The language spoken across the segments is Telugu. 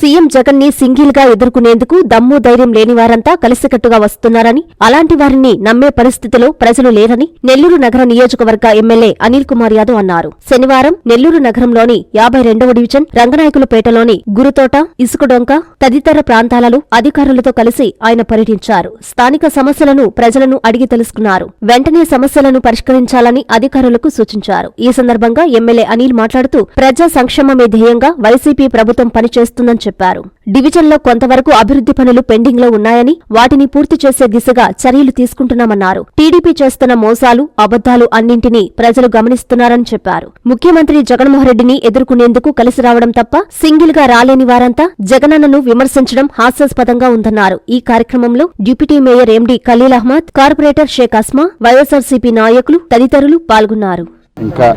సీఎం జగన్ని సింగిల్గా ఎదుర్కొనేందుకు దమ్ము ధైర్యం లేని వారంతా కలిసికట్టుగా వస్తున్నారని అలాంటి వారిని నమ్మే పరిస్థితిలో ప్రజలు లేరని నెల్లూరు నగర నియోజకవర్గ ఎమ్మెల్యే అనిల్ కుమార్ యాదవ్ అన్నారు. శనివారం నెల్లూరు నగరంలోని యాభై రెండవ డివిజన్ రంగనాయకులపేటలోని గురుతోట ఇసుకడొంక తదితర ప్రాంతాలలో అధికారులతో కలిసి ఆయన పర్యటించారు. స్థానిక సమస్యలను ప్రజలను అడిగి తెలుసుకున్నారు. వెంటనే సమస్యలను పరిష్కరించాలని అధికారులకు సూచించారు. ఈ సందర్భంగా ఎమ్మెల్యే అనిల్ మాట్లాడుతూ ప్రజా సంక్షేమమే ధ్యేయంగా వైసీపీ ప్రభుత్వం పనిచేస్తుందని చెప్పారు. డివిజన్లో కొంతవరకు అభివృద్ధి పనులు పెండింగ్లో ఉన్నాయని వాటిని పూర్తి చేసే దిశగా చర్యలు తీసుకుంటున్నామన్నారు. టీడీపీ చేస్తున్న మోసాలు అబద్దాలు అన్నింటినీ ప్రజలు గమనిస్తున్నారని చెప్పారు. ముఖ్యమంత్రి జగన్మోహన్రెడ్డిని ఎదుర్కొనేందుకు కలిసి రావడం తప్ప సింగిల్గా రాలేని వారంతా జగనన్నను విమర్శించడం హాస్యాస్పదంగా ఉందన్నారు. ఈ కార్యక్రమంలో deputy mayor MD Khaleel Ahmed corporator Shaik Asma YSRCP నాయకులు తదితరులు పాల్గొన్నారు. ఇంకా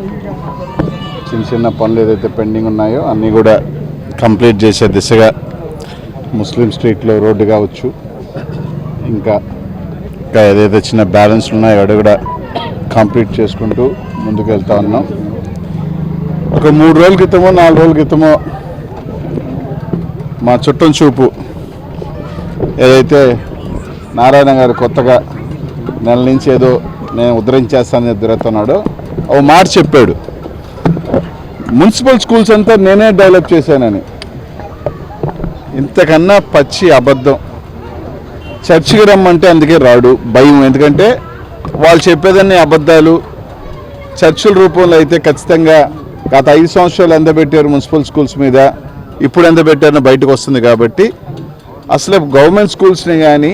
చిన్న చిన్న పనులు ఏదైతే పెండింగ్ ఉన్నాయో అన్నీ కూడా కంప్లీట్ చేసే దిశగా ముస్లిం స్ట్రీట్లో రోడ్డు కావచ్చు ఇంకా ఇంకా ఏదైతే చిన్న బ్యాలెన్స్ ఉన్నాయో అవి కూడా కంప్లీట్ చేసుకుంటూ ముందుకు వెళ్తా ఉన్నాం. ఒక మూడు రోజుల క్రితమో నాలుగు రోజుల క్రితమో మా చుట్టం చూపు ఏదైతే నారాయణ గారు కొత్తగా నెల నుంచి ఏదో నేను ఉద్ధరించేస్తానని తిరుగుతున్నాడో ఓ మాట చెప్పాడు. మున్సిపల్ స్కూల్స్ అంతా నేనే డెవలప్ చేశానని. ఇంతకన్నా పచ్చి అబద్ధం. చర్చికి రమ్మంటే అందుకే రాడు భయం. ఎందుకంటే వాళ్ళు చెప్పేదన్నీ అబద్ధాలు చర్చిల రూపంలో అయితే ఖచ్చితంగా గత ఐదు సంవత్సరాలు ఎంత పెట్టారు మున్సిపల్ స్కూల్స్ మీద? ఇప్పుడు ఎంత పెట్టారో బయటకు వస్తుంది కాబట్టి. అసలు గవర్నమెంట్ స్కూల్స్ని కానీ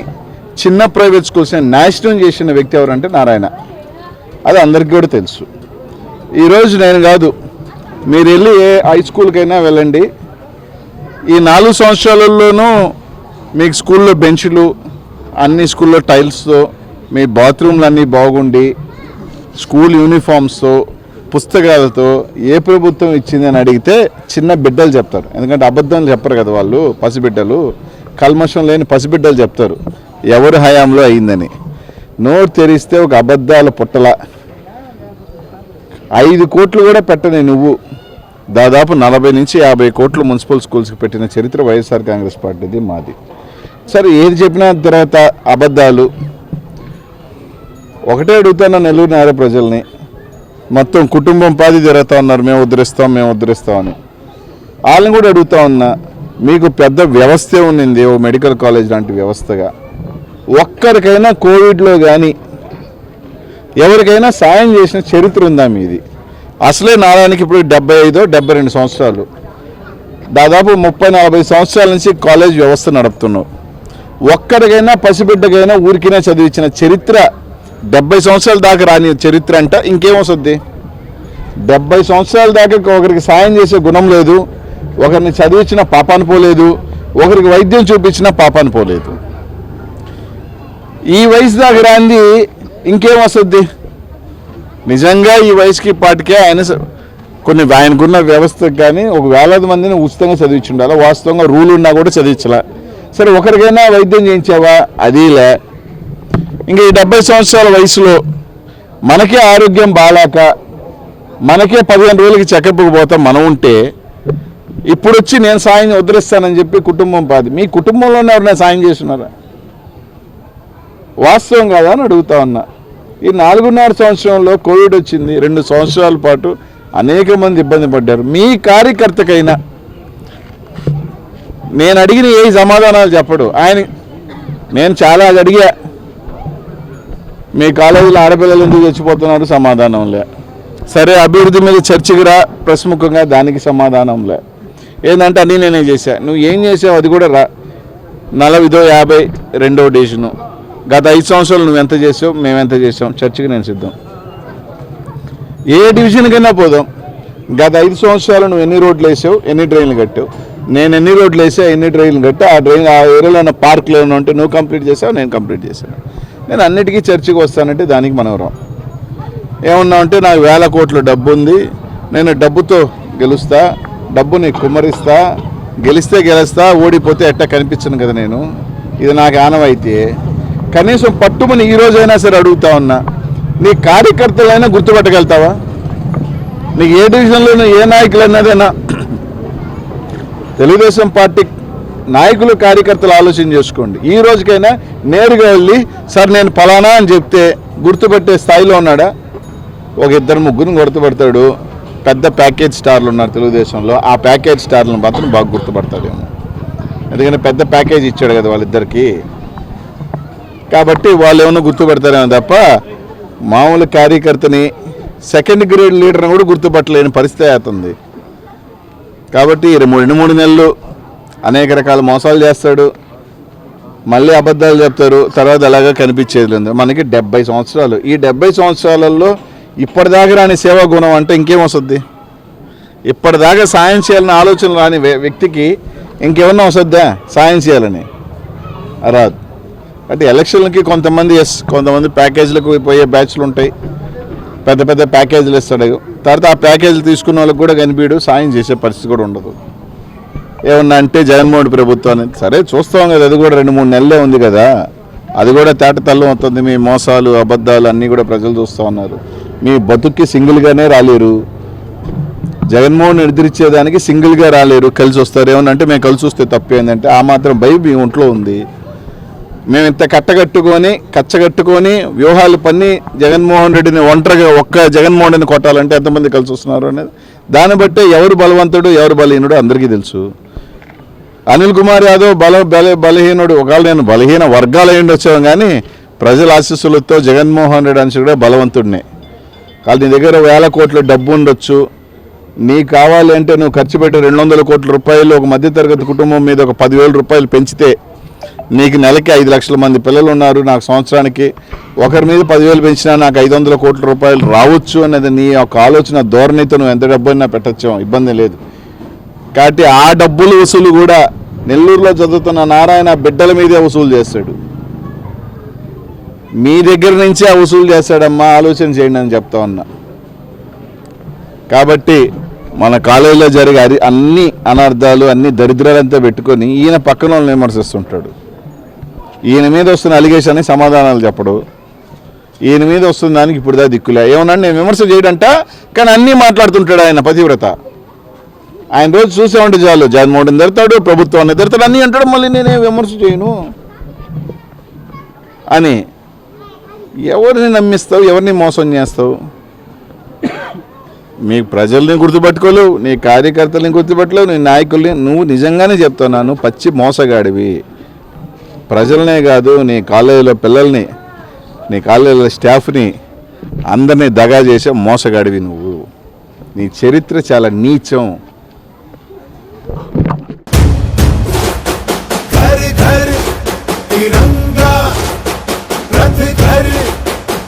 చిన్న ప్రైవేట్ స్కూల్స్ని నాశనం చేసిన వ్యక్తి ఎవరంటే నారాయణ. అది అందరికీ కూడా తెలుసు. ఈరోజు నేను కాదు మీరు వెళ్ళి ఏ హై స్కూల్కైనా వెళ్ళండి. ఈ నాలుగు సంవత్సరాలలోనూ మీకు స్కూల్లో బెంచ్లు అన్ని స్కూల్లో టైల్స్తో మీ బాత్రూమ్లు అన్నీ బాగుండి స్కూల్ యూనిఫామ్స్తో పుస్తకాలతో ఏ ప్రభుత్వం ఇచ్చిందని అడిగితే చిన్న బిడ్డలు చెప్తారు. ఎందుకంటే అబద్ధం చెప్పరు కదా వాళ్ళు పసిబిడ్డలు. కల్మషం లేని పసిబిడ్డలు చెప్తారు. ఎవరి హయాంలో అయిందని. నోరు తెరిస్తే ఒక అబద్ధాల పుట్టల. ఐదు కోట్లు కూడా పెట్టని నువ్వు. దాదాపు నలభై నుంచి యాభై కోట్లు మున్సిపల్ స్కూల్స్కి పెట్టిన చరిత్ర వైఎస్ఆర్ కాంగ్రెస్ పార్టీది మాది. సరే ఏది చెప్పినా తర్వాత అబద్ధాలు. ఒకటే అడుగుతాను నెల్లూరు నగర ప్రజల్ని మొత్తం కుటుంబం పాది తిరుగుతా ఉన్నారు మేము ఉద్ధరిస్తాం మేము ఉద్ధరిస్తామని వాళ్ళని కూడా అడుగుతా ఉన్నా మీకు పెద్ద వ్యవస్థే ఉన్నింది ఓ మెడికల్ కాలేజ్ లాంటి వ్యవస్థగా. ఒక్కరికైనా కోవిడ్లో కానీ ఎవరికైనా సాయం చేసిన చరిత్ర ఉందా మీది? అసలే నారాయణకి ఇప్పుడు డెబ్బై ఐదో డెబ్బై రెండు సంవత్సరాలు. దాదాపు ముప్పై నలభై సంవత్సరాల నుంచి కాలేజ్ వ్యవస్థ నడుపుతున్నావు ఒక్కడికైనా పసిబిడ్డకైనా ఊరికైనా చదివించిన చరిత్ర డెబ్బై సంవత్సరాల దాకా రాని చరిత్ర అంట ఇంకేమొస్తుంది? డెబ్బై సంవత్సరాల దాకా ఒకరికి సాయం చేసే గుణం లేదు ఒకరిని చదివించిన పాపాను పోలేదు ఒకరికి వైద్యం చూపించిన పాపాను పోలేదు. ఈ వయసు దాకా రాంది ఇంకేం వస్తుంది నిజంగా ఈ వయసుకి పాటికే ఆయన స- కొన్ని ఆయనకున్న వ్యవస్థకు కానీ ఒక వేలాది మందిని ఉచితంగా చదివించి ఉండాలి వాస్తవంగా రూల్ ఉన్నా కూడా చదివించలే. సరే ఒకరికైనా వైద్యం చేయించావా? అదీలే ఇంకా ఈ డెబ్బై సంవత్సరాల వయసులో మనకే ఆరోగ్యం బాగాలేక మనకే పదిహేను రోజులకి చెకప్కి పోతాం మనం ఉంటే ఇప్పుడు వచ్చి నేను సాయం ఉద్ధరిస్తానని చెప్పి కుటుంబం పాది మీ కుటుంబంలోనే ఎవరైనా సాయం చేస్తున్నారా? వాస్తవం కాదా అని అడుగుతా ఉన్నా. ఈ నాలుగున్నర సంవత్సరంలో కోవిడ్ వచ్చింది రెండు సంవత్సరాల పాటు అనేక మంది ఇబ్బంది పడ్డారు. మీ కార్యకర్తకైనా నేను అడిగిన ఏ సమాధానాలు చెప్పడు. ఆయన నేను చాలా అడిగా. మీ కాలేజీలో ఆడపిల్లలు ఎందుకు చచ్చిపోతున్నారు? సమాధానం లే. సరే అభివృద్ధి మీద చర్చకి రా. ప్రముఖంగా దానికి సమాధానం లే. ఏంటంటే అన్నీ నేనే చేశా. నువ్వు ఏం చేసావు అది కూడా రా. నలభైదో యాభై రెండో డివిజను. గత ఐదు సంవత్సరాలు నువ్వు ఎంత చేసావు మేము ఎంత చేసాం చర్చికి నేను సిద్ధం. ఏ డివిజన్కైనా పోదాం. గత ఐదు సంవత్సరాలు నువ్వు ఎన్ని రోడ్లు వేసావు ఎన్ని డ్రైన్లు కట్టావు? నేను ఎన్ని రోడ్లు వేసా ఎన్ని డ్రైన్లు కట్టా? ఆ డ్రైన్ ఆ ఏరియాలో ఉన్న పార్కులు ఏమైనా ఉంటే నువ్వు కంప్లీట్ చేసావు నేను కంప్లీట్ చేశాను. నేను అన్నిటికీ చర్చికి వస్తానంటే దానికి మనవరం. ఏమన్నా అంటే నాకు వేల కోట్ల డబ్బు ఉంది. నేను డబ్బుతో గెలుస్తా డబ్బుని కుమ్మరిస్తా గెలిస్తే గెలుస్తా ఓడిపోతే ఎట్టా కనిపించను కదా నేను. ఇది నాకు ఆనవైతే కనీసం పట్టుమని ఈ రోజైనా సరే అడుగుతా ఉన్నా నీ కార్యకర్తలైనా గుర్తుపెట్టగలుగుతావా? నీకు ఏ డివిజన్లో ఏ నాయకులు అన్నదేనా తెలుగుదేశం పార్టీ నాయకులు కార్యకర్తలు ఆలోచన చేసుకోండి. ఈ రోజుకైనా నేరుగా వెళ్ళి సార్ నేను ఫలానా అని చెప్తే గుర్తుపెట్టే స్థాయిలో ఉన్నాడా? ఒక ఇద్దరు ముగ్గురిని గుర్తుపడతాడు పెద్ద ప్యాకేజ్ స్టార్లు ఉన్నారు తెలుగుదేశంలో. ఆ ప్యాకేజ్ స్టార్లను మాత్రం బాగా గుర్తుపడతాడేమో. ఎందుకంటే పెద్ద ప్యాకేజ్ ఇచ్చాడు కదా వాళ్ళిద్దరికి. కాబట్టి వాళ్ళు ఏమైనా గుర్తుపెడతారేమో తప్ప మామూలు కార్యకర్తని సెకండ్ గ్రేడ్ లీడర్ని కూడా గుర్తుపట్టలేని పరిస్థితి అవుతుంది. కాబట్టి ఈ రెండు రెండు మూడు నెలలు అనేక రకాల మోసాలు చేస్తాడు. మళ్ళీ అబద్ధాలు చెప్తారు. తర్వాత అలాగా కనిపించేది లేదు. మనకి డెబ్బై సంవత్సరాలు. ఈ డెబ్బై సంవత్సరాలలో ఇప్పటిదాకా రాని సేవా గుణం అంటే ఇంకేం వస్తుంది? ఇప్పటిదాకా సాయం చేయాలని ఆలోచన రాని వ్యక్తికి ఇంకేమన్నా వస్తుందా? సాయం చేయాలని. రాదు. అంటే ఎలక్షన్లకి కొంతమంది ఎస్ కొంతమంది ప్యాకేజీలకు పోయే బ్యాచ్లు ఉంటాయి. పెద్ద పెద్ద ప్యాకేజీలు ఇస్తాడు. తర్వాత ఆ ప్యాకేజీలు తీసుకున్న వాళ్ళకి కూడా కనిపించడు సాయం చేసే పరిస్థితి కూడా ఉండదు. ఏమన్నా అంటే జగన్మోహన్ ప్రభుత్వాన్ని సరే చూస్తాం కదా అది కూడా రెండు మూడు నెలలే ఉంది కదా. అది కూడా తేటతల్లం అవుతుంది మీ మోసాలు అబద్ధాలు అన్నీ కూడా ప్రజలు చూస్తూ ఉన్నారు. మీ బతుక్కి సింగిల్గానే రాలేరు. జగన్మోహన్ ఎదిరించేదానికి సింగిల్గా రాలేరు కలిసి వస్తారు. ఏమన్నా అంటే మేము కలిసి వస్తే తప్పేందంటే ఆ మాత్రం భయం మీ ఒంట్లో ఉంది. మేము ఇంత కట్టగట్టుకొని కచ్చగట్టుకొని వ్యూహాలు పన్ని జగన్మోహన్ రెడ్డిని ఒంటరిగా ఒక్క జగన్మోహన్ రెడ్డిని కొట్టాలంటే ఎంతమంది కలిసి వస్తున్నారు అనేది. దాన్ని బట్టే ఎవరు బలవంతుడు ఎవరు బలహీనుడు అందరికీ తెలుసు. అనిల్ కుమార్ యాదవ్ బల బల బలహీనుడు. ఒకవేళ నేను బలహీన వర్గాలు అయ్యి వచ్చాను కానీ ప్రజల ఆశీస్సులతో జగన్మోహన్ రెడ్డి అని కూడా బలవంతుడినే. కాదు నీ దగ్గర వేల కోట్ల డబ్బు ఉండొచ్చు. నీకు కావాలి అంటే నువ్వు ఖర్చు పెట్టి రెండు వందల కోట్ల రూపాయలు ఒక మధ్యతరగతి కుటుంబం మీద ఒక పదివేల రూపాయలు పెంచితే నీకు నెలకి ఐదు లక్షల మంది పిల్లలు ఉన్నారు నాకు సంవత్సరానికి ఒకరి మీద పదివేలు పెంచినా నాకు ఐదు వందల కోట్ల రూపాయలు రావచ్చు అనేది నీ యొక్క ఆలోచన ధోరణితో నువ్వు ఎంత డబ్బు అయినా పెట్టచ్చు ఇబ్బంది లేదు. కాబట్టి ఆ డబ్బులు వసూలు కూడా నెల్లూరులో చదువుతున్న నారాయణ బిడ్డల మీదే వసూలు చేస్తాడు. మీ దగ్గర నుంచే వసూలు చేస్తాడమ్మా ఆలోచన చేయండి అని చెప్తా ఉన్నా. కాబట్టి మన కాలేజీలో జరిగే అన్ని అనర్థాలు అన్ని దరిద్రాలంతా పెట్టుకొని ఈయన పక్కన వాళ్ళని విమర్శిస్తుంటాడు. ఈయన మీద వస్తున్న అలిగేషన్ సమాధానాలు చెప్పడు. ఈయన మీద వస్తున్న దానికి ఇప్పుడు దా దిక్కులే. ఏమన్నా నేను విమర్శ చేయడంట కానీ అన్నీ మాట్లాడుతుంటాడు ఆయన పతివ్రత. ఆయన రోజు చూసామంటే చాలు జగన్మోహన్ ఎదురుతాడు ప్రభుత్వాన్ని ఎదురుతాడు అన్నీ అంటాడు మళ్ళీ నేనే విమర్శ చేయను. అని ఎవరిని నమ్మిస్తావు ఎవరిని మోసం చేస్తావు? మీ ప్రజల్ని గుర్తుపట్టుకోలేవు నీ కార్యకర్తల్ని గుర్తుపట్టలేవు నీ నాయకుల్ని నువ్వు నిజంగానే చెప్తున్నాను పచ్చి మోసగాడివి. ప్రజలనే కాదు నీ కాలేజీలో పిల్లల్ని నీ కాలేజీలో స్టాఫ్ని అందరినీ దగా చేసే మోసగాడివి నువ్వు. నీ చరిత్ర చాలా నీచం.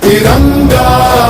తిరంగా.